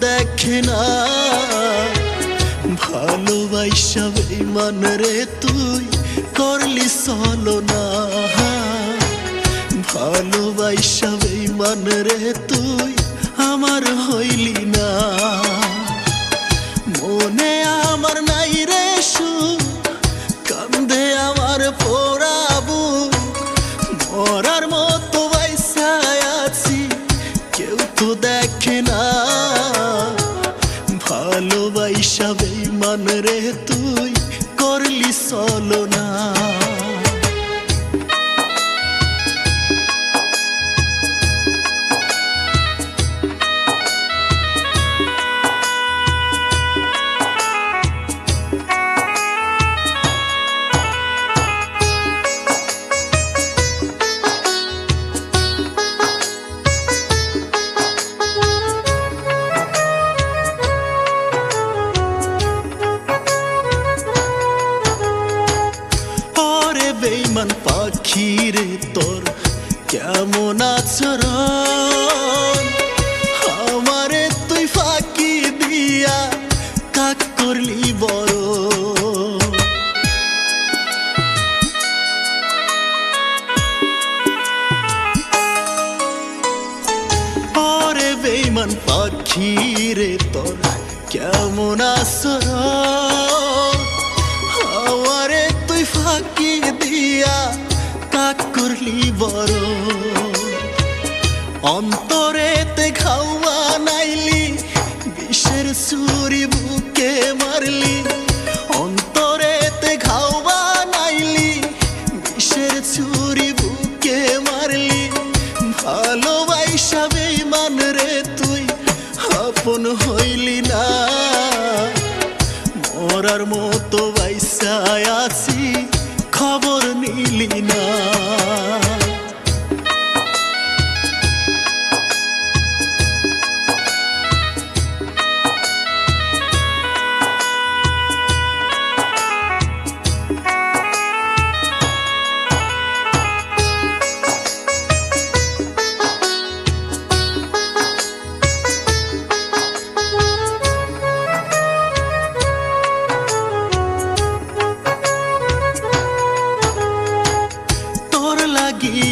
না ভালোবাসা বেমান রে তুই, করলি চলো না। ভালোবাসা বেমান রে তুই, আমার হইলি না। মনে আমার নাই রে সুখ, কান্দে আমার পোড়াবু মরার মতো বাইসায় আছি, কেউ তো দেখে বেমান রে তুই করলি চলো না পাখি তোর কেমন আচরণ? আমারে তুই ফাঁকি দিয়া কাক করলি বড়? ওরে বেইমান পাখি রে তোর কেমন আচরণ? বড় অন্তরেতে খাওয়া নাইলি, বিষের সুরি বুকে মারলি। অন্তরেতে খাওয়া নাইলি, বিষের ছুরি বুকে মারলি। ভালোবাসা বেইমান রে তুই, আপন হইলি না। মরার মতো বাইসায় আছি, খবর নিলি না।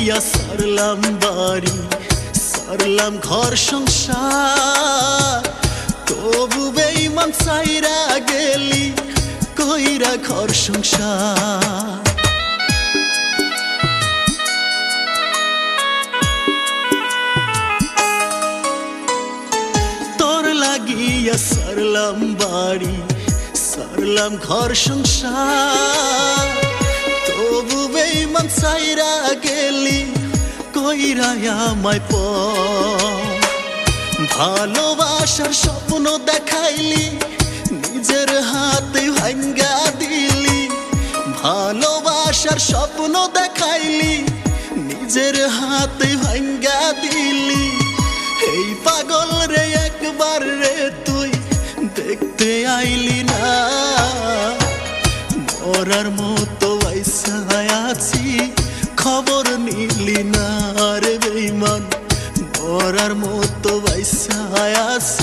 লাগিয়া সারলাম বাড়ি, সারলাম ঘর সংসার। তবু বেইমান সাইরা গেলি, কইরা ঘর সংসার। তোর সারলাম বাড়ি, সারলাম ঘর সংসার। সাইরা গেলি কইরা আমায় প। ভালোবাসার স্বপ্ন দেখাইলি, নিজের হাতে ভাঙ্গা দিলি। ভালোবাসার স্বপ্ন দেখাইলি, নিজের হাতে ভাঙ্গা দিলি। এই পাগল রে, একবার রে তুই দেখতে আইলি না। মরার মতো বাইসায় আছি খবর নিলি না রে বেইমান মরার মতো বাইসায় আছি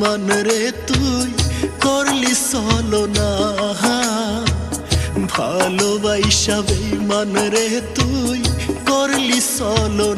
মন রে তুই করলি সলো না। ভালোবাইসা বেমান রে তুই করলি সলো